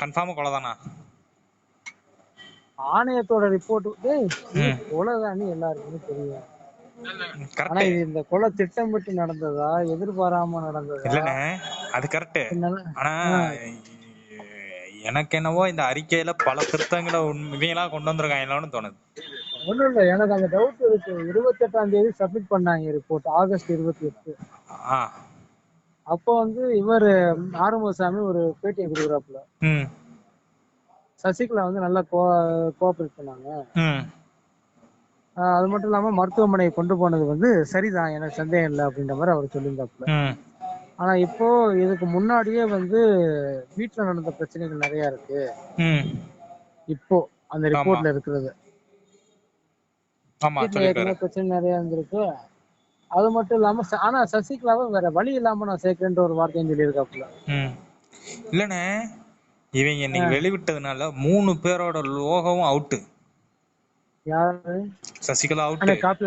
கன்ஃபார்மா கொலை தானா ஆணையத்தோட ரிப்போர்ட் ம். கொலைதானே எல்லாருக்குமே தெரியும். ஆனா இது இந்த கொலை திட்டமிட்டு நடந்ததா? எதிர்பாராம நடந்ததா? இல்லண்ணே அது கரெக்ட் ஆனா எனக்கு என்னவோ இந்த அறிக்கையில பல திருத்தங்களை உண்மையா கொண்டு வந்திருக்காங்களான்னு தோணுது. ஒண்ணும் இல்ல எனக்கு அந்த டவுட் இருக்கு. இருபத்தி எட்டாம் தேதி சப்மிட் பண்ணாங்க ரிப்போர்ட் ஆகஸ்ட் இருபத்தி எட்டு. அப்போ வந்து இவர் ஆறுமுகசாமி ஒரு பேட்டியை கொடுக்குறாப்புல. சசிகலா வந்து நல்லா கோ கோஆபரேட் பண்ணாங்க. அது மட்டும் இல்லாம மருத்துவமனையை கொண்டு போனது வந்து சரிதான் எனக்கு சந்தேகம் இல்லை அப்படின்ற மாதிரி அவர் சொல்லியிருந்தாப்புல. ஆனா இப்போ இதுக்கு முன்னாடியே வந்து வீட்டுல நடந்த பிரச்சனைகள் நிறைய இருக்கு. இப்போ அந்த ரிப்போர்ட்ல இருக்கிறது. பிரச்சனை நிறைய இருந்திருக்கு. அது மட்டும் இல்லாம ஆனா சசிகலாவை வேற வழி இல்லாம நான் சேர்க்கிறேன்ற ஒரு வார்த்தையும் சொல்லியிருக்காப்புல. ம். இல்லண்ணே இவங்க இன்னைக்கு வெளிவிட்டதுனால மூணு பேரோட லோகவும் அவுட்டு. யாரு? சசிகலா அவுட்டு. காப்பி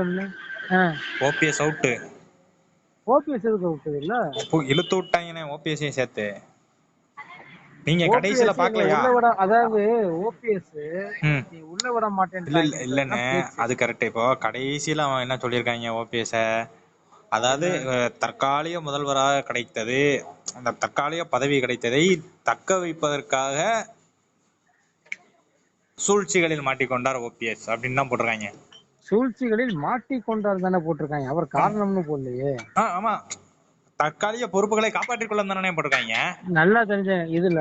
ஓபிஎஸ் அவுட்டு. ஓபிஎஸ் எதுக்கு விட்டது இல்ல. இழுத்து விட்டாங்கண்ணே ஓபிஎஸ்ஸையும் சேர்த்து. நீங்க கடைசியில OPS பாக்கலையா? அதாவது ஓபிஎஸ் உள்ள விட மாட்டேன் இல்ல அது கரெக்ட் இப்போ கடைசியில அவன் என்ன சொல்லியிருக்காங்க ஓபிஎஸ் அதாவது தற்காலிக முதல்வராக கிடைத்தது அந்த தற்காலிக பதவி கிடைத்ததை தக்க வைப்பதற்காக சூழ்ச்சிகளில் மாட்டிக்கொண்டார் ஓபிஎஸ் அப்படின்னு தான் போட்டிருக்காங்க. சூழ்ச்சிகளில் மாட்டிக்கொண்டார் தானே போட்டிருக்காங்க. அவர் காரணம்னு போடலையே. ஆமா. தற்காலிக பொறுப்புகளை காப்பாற்றிக் கொள்ள தானே போட்டிருக்காங்க. நல்லா தெரிஞ்ச இதுல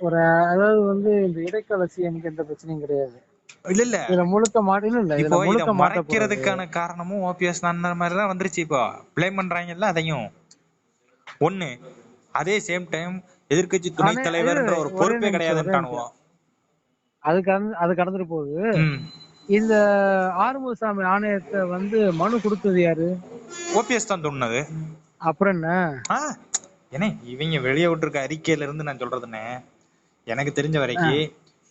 ஒரு அதாவது வந்து இந்த இடைக்கால சிஎம்க்கு எந்த பிரச்சனையும் கிடையாது. இல்ல இல்ல. இதுல முழுக்க மாட்டிலும் இல்ல இப்போ இதுல இத மறைக்கிறதுக்கான காரணமும் ஓபிஎஸ் அந்த மாதிரி தான் வந்துருச்சு இப்போ. ப்ளேம் பண்றாங்கல்ல அதையும். ஒண்ணு அதே சேம் டைம் எதிர்க்கட்சி துணைத் தலைவர்ன்ற ஒரு பொறுப்பே கிடையாதுன்னு அது கடந்து அது கடந்துட்டு போகுது. இந்த ஆறுமுகசாமி ஆணையத்தை வந்து மனு கொடுத்தது யாரு? ஓபிஎஸ் தான் தோணுனது அப்புறம் என்ன? ஆ ஏனே இவங்க வெளியே விட்டுருக்க அறிக்கையில இருந்து நான் சொல்றதுனே எனக்கு தெரிஞ்ச வரைக்கும்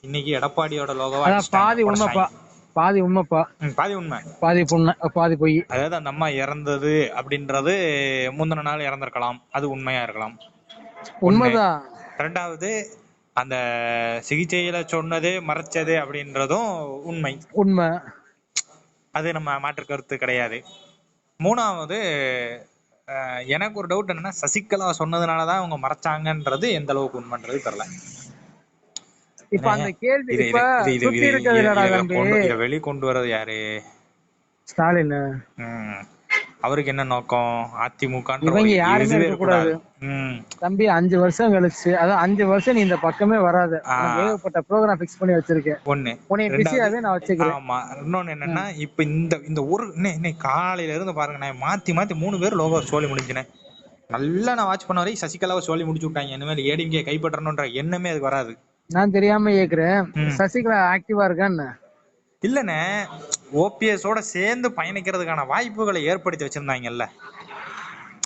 இன்னைக்கு எடப்பாடியோட லோகோவா பாதி உண்மைப்பா பாதி உண்மைப்பா பாதி உண்மை. பாதி பொண்ணு பாதி பொய். அதாவது அந்த அம்மா இறந்தது அப்படின்றது முந்தின நாள் இறந்திருக்கலாம். அது உண்மையா இருக்கலாம். உண்மைதான் ரெண்டாவது அந்த சிகிச்சையில சொன்னது மறைச்சது அப்படின்றதும் உண்மை. உண்மை. அது நம்ம மாற்று கருத்து கிடையாது. மூணாவது எனக்கு ஒரு டவுட் என்னன்னா சசிகலா சொன்னதுனாலதான் அவங்க மறைச்சாங்கன்றது எந்த அளவுக்கு உண்மைன்றது தெரியல. இப்ப அந்த கேள்வி இப்ப இது இது சுத்தி இது இருக்கிறது இல்லடா இதை தம்பி கொண்டு இதை வெளி கொண்டு வர்றது யாரு? ஸ்டாலின். அவருக்கு என்ன நோக்கம்? அதிமுக தம்பி அஞ்சு வருஷம் கழிச்சு அதான் அஞ்சு வருஷம் நீ இந்த பக்கமே வராது. ஏகப்பட்ட ப்ரோக்ராம் ஃபிக்ஸ் பண்ணி வச்சிருக்கேன். ஒண்ணு. ரெண்டாவது- பிஸியாவே நான் வச்சுக்கிறேன். ஆமா. இன்னொன்னு என்னன்னா இப்ப இந்த இந்த ஒரு இன்னை- இன்னைக்கு காலையில இருந்து பாருங்க நான் மாத்தி மாத்தி மூணு பேர் லோகோ சோழி முடிஞ்சினேன் நல்லா நான் வாட்ச் பண்ண வரைக்கும் சசிகலாவை சோழி முடிச்சு விட்டாங்க. இனிமேல் ஏடிஎம்கே கைப்பற்றணும்ன்ற எண்ணமே அதுக்கு வராது. நான் தெரியாம கேக்குறேன். ம். சசிகலா ஆக்டிவா இருக்கான்னு. இல்லண்ணே ஓபிஎஸ் ஓட சேர்ந்து பயணிக்கிறதுக்கான வாய்ப்புகளை ஏற்படுத்தி வச்சிருந்தாங்கல்ல?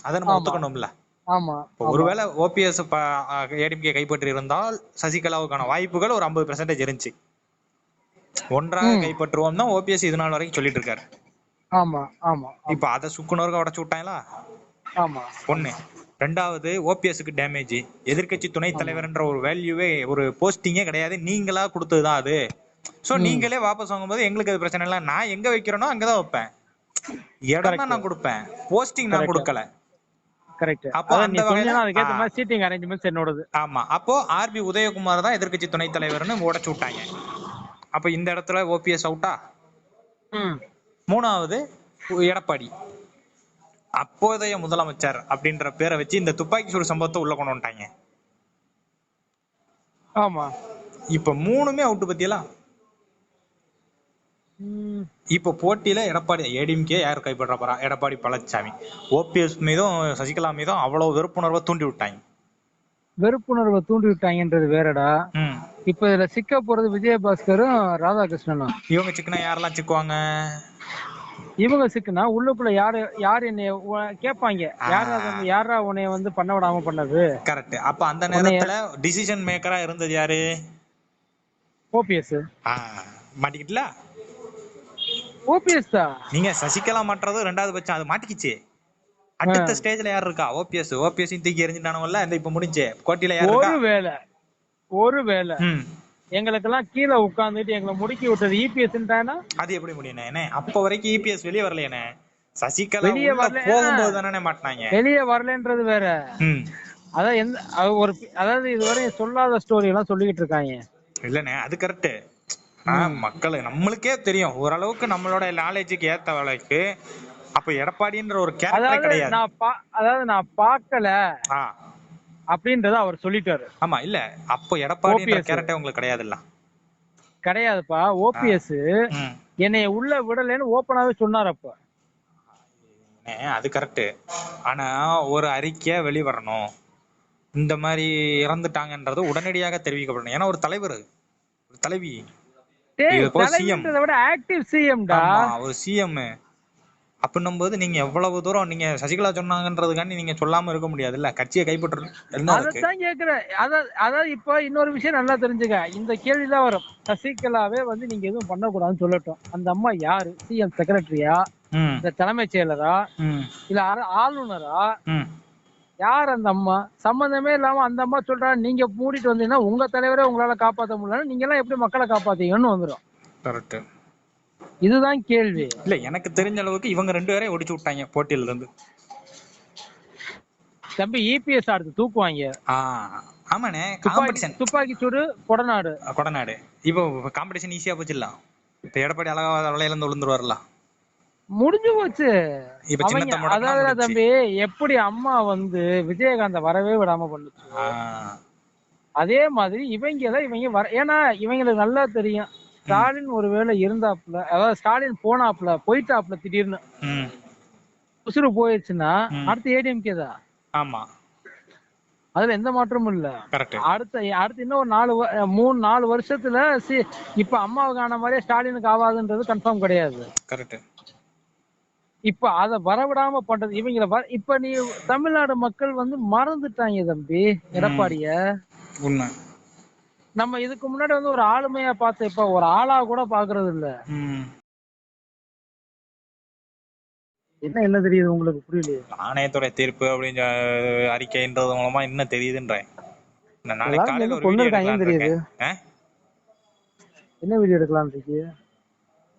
அதை நம்ம. ஒத்துக்கணும்ல? ஆமா. ஒருவேளை ஓபிஎஸ் ஏடிஎம்கே கைப்பற்றி இருந்தால் சசிகலாவுக்கான வாய்ப்புகள் ஒரு ஐம்பது பெர்சன்டேஜ் இருந்துச்சு. ஒன்றாக கைப்பற்றுவோம் தான் ஓபிஎஸ் இது நாள் வரைக்கும் சொல்லிட்டு இருக்காரு ஆமா ஆமா. இப்ப அதை சுக்குனருக்கு உடச்சு விட்டாங்களா? ஆமா. ஒண்ணு. ரெண்டாவது ஓபிஎஸ்க்கு டேமேஜ் எதிர்க்கட்சி துணைத் தலைவர்ன்ற ஒரு வேல்யூவே ஒரு போஸ்டிங்கே கிடையாது. நீங்களா கொடுத்ததுதான் அது. சோ நீங்களே வாபஸ் வாங்கும்போது எங்களுக்கு அது பிரச்சனை இல்ல. நான் எங்க வைக்கிறேனோ அங்கதான் வைப்பேன். இடம் நான் கொடுப்பேன். போஸ்டிங் நான் கொடுக்கல. அப்போ அந்த வகையில- சீட்டிங் அரேஞ்ச்மெண்ட்ஸ் என்னோடது. ஆமா. அப்போ ஆர்பி உதயகுமார் தான் எதிர்க்கட்சி துணைத் தலைவர்னு உடைச்சு விட்டாங்க. அப்ப இந்த இடத்துல ஓபிஎஸ் அவுட்டா மூணாவது எடப்பாடி. அப்போதைய முதலமைச்சர் அப்படின்ற பேரை வச்சு இந்த துப்பாக்கி சூடு சம்பவத்தை உள்ள கொண்டு வந்துட்டாங்க. ஆமா. இப்ப மூணுமே அவுட்டு பத்தியெல்லாம். இப்ப போட்டியில எடப்பாடி ஏடிஎம்கே யார் கைப்பற்ற போறா? எடப்பாடி பழனிசாமி ஓபிஎஸ் மீதும் சசிகலா மீதும் அவ்வளவு வெறுப்புணர்வை தூண்டி விட்டாங்க. வெறுப்புணர்வை தூண்டி விட்டாங்கன்றது வேறடா. இப்ப இதுல சிக்க போறது விஜயபாஸ்கரும் ராதாகிருஷ்ணனும். இவங்க சிக்கனா யாரெல்லாம் சிக்குவாங்க? இவங்க சிக்குனா உள்ளுக்குள்ள யாரு யாரு என்னைய கேட்பாங்க. யாரா யாரா உன்னைய வந்து பண்ண விடாம பண்ணது? கரெக்ட் அப்ப அந்த நேரத்துல டிசிஷன் மேக்கரா இருந்தது யாரு? ஓபிஎஸ். மாட்டிக்கிட்டுல ஓபிஎஸ் தான் நீங்க சசிகலா மாட்டுறது ரெண்டாவது பட்சம் அது மாட்டிக்கிச்சு. அடுத்த ஸ்டேஜ்ல யார் இருக்கா? ஓபிஎஸ் ஓபிஎஸ் தூக்கி எறிஞ்சிட்டானுவல்ல இந்த இப்ப முடிஞ்சு. கோட்டில யார் இருக்கா? ஒருவேளை ஒருவேளை ம். எங்களுக்கெல்லாம் கீழே உட்கார்ந்துட்டு எங்களை முடுக்கி விட்டது E இபிஎஸ் அது எப்படி என்ன? அப்ப வரைக்கும் இபிஎஸ் வெளியே வரலையானே சசிகலா வெளிய வரல. போகும்போது தானே மாட்டினாங்க. வெளியே வரலன்றது வேற. அதான் எந்த ஒரு அதாவது இதுவரை சொல்லாத ஸ்டோரி எல்லாம் சொல்லிக்கிட்டு இருக்காங்க. இல்லண்ணே அது கரெக்ட் மக்கள் நம்மளுக்கே தெரியும். ஓரளவுக்கு நம்மளோட நாலேஜுக்கு ஏத்த வேலைக்கு அப்ப எடப்பாடின்ற ஒரு கேரக்டர் கிடையாது. நான் அதாவது நான் பார்க்கல அப்படின்றத அவர் சொல்லிட்டாரு. ஆமா இல்ல அப்போ எடப்பாடின்ற. கேரக்டர் உங்களுக்கு கிடையாதுல்ல. கிடையாதுப்பா ஓபிஎஸ் என்னைய உள்ள விடலைன்னு ஓப்பனாவே சொன்னார் அப்ப. அது கரெக்ட் ஆனா ஒரு அறிக்கை வெளிவரணும். இந்த மாதிரி இறந்துட்டாங்கன்றது உடனடியாக தெரிவிக்கப்படணும். ஏன்னா ஒரு தலைவர் ஒரு தலைவி. விட ஆக்டிவ் சிஎம்டா ஒரு சிஎம் அப்படின்னும் போது நீங்க எவ்வளவு தூரம் நீங்க சசிகலா சொன்னாங்கன்றதுக்காண்டி நீங்க சொல்லாம இருக்க முடியாதுல்ல? கட்சியை கைப்பற்ற என்ன இருக்கு அதைத்தான் கேக்குறேன். அதாவது அதாவது இப்ப இன்னொரு விஷயம் நல்லா தெரிஞ்சுக்க. இந்த கேள்விதான் வரும். சசிகலாவே வந்து நீங்க எதுவும் பண்ணக்கூடாதுன்னு சொல்லட்டும். அந்த அம்மா யாரு? சிஎம் செக்ரட்டரியா இல்ல தலைமைச் செயலரா? இல்ல ஆளுநரா? யார் அந்த அம்மா? சம்பந்தமே இல்லாம அந்த அம்மா சொல்றா நீங்க மூடிட்டு வந்தீங்கன்னா உங்க தலைவரே உங்களால காப்பாத்த முடியல நீங்க எல்லாம் எப்படி மக்களை காப்பாத்தீங்கன்னு வந்துரும். கரெக்ட் இதுதான் கேள்வி. இல்ல எனக்கு தெரிஞ்ச அளவுக்கு இவங்க ரெண்டு பேரையும் ஒடிச்சு விட்டாங்க போட்டியில இருந்து. தம்பி இபிஎஸ் அடுத்து தூக்குவாங்க. ஆமாண்ணே காம்படிஷன் துப்பாக்கி சூடு கொடநாடு. கொடநாடு. இப்போ காம்படிஷன் ஈஸியா போச்சுல்ல. இப்ப எடப்பாடி அழகா வலையில இருந்து விழுந்துருவாருல முடிஞ்சு போச்சு. அதாவது. தம்பி எப்படி அம்மா வந்து விஜயகாந்த வரவே விடாம பண்ணுச்சு? அதே மாதிரி இவங்க தான் இவங்க வர ஏன்னா இவங்களுக்கு நல்லா தெரியும். ஸ்டாலின் ஒருவேளை இருந்தாப்புல அதாவது ஸ்டாலின் போனாப்புல போயிட்டாப்புல திடீர்னு. உசுறு போயிடுச்சுன்னா. அடுத்து ஏடிஎம்கே தான். ஆமா. அதுல எந்த மாற்றமும் இல்ல. அடுத்த அடுத்து இன்னும் ஒரு நாலு மூணு நாலு வருஷத்துல இப்ப அம்மாவுக்கு ஆன மாதிரியே ஸ்டாலினுக்கு ஆகாதுன்றது கன்ஃபார்ம் கிடையாது. கரெக்ட் இப்ப அத வரவிடாம பண்றது இவங்கள வர- இப்ப நீ தமிழ்நாடு மக்கள் வந்து மறந்துட்டாங்க தம்பி எடப்பாடிய. உண்மை. நம்ம இதுக்கு முன்னாடி வந்து ஒரு ஆளுமையா பார்த்த இப்ப ஒரு ஆளா கூட பாக்குறது இல்ல. ம். என்ன என்ன தெரியுது உங்களுக்கு? புரியலையே. ஆணையத்துறை தீர்ப்பு அப்படின்ற அறிக்கைன்றது மூலமா என்ன தெரியுதுன்றேன். நாளைக்கு காலையில ஒரு வீடியோ தெரியுது? என்ன வீடியோ எடுக்கலாம் இருக்கு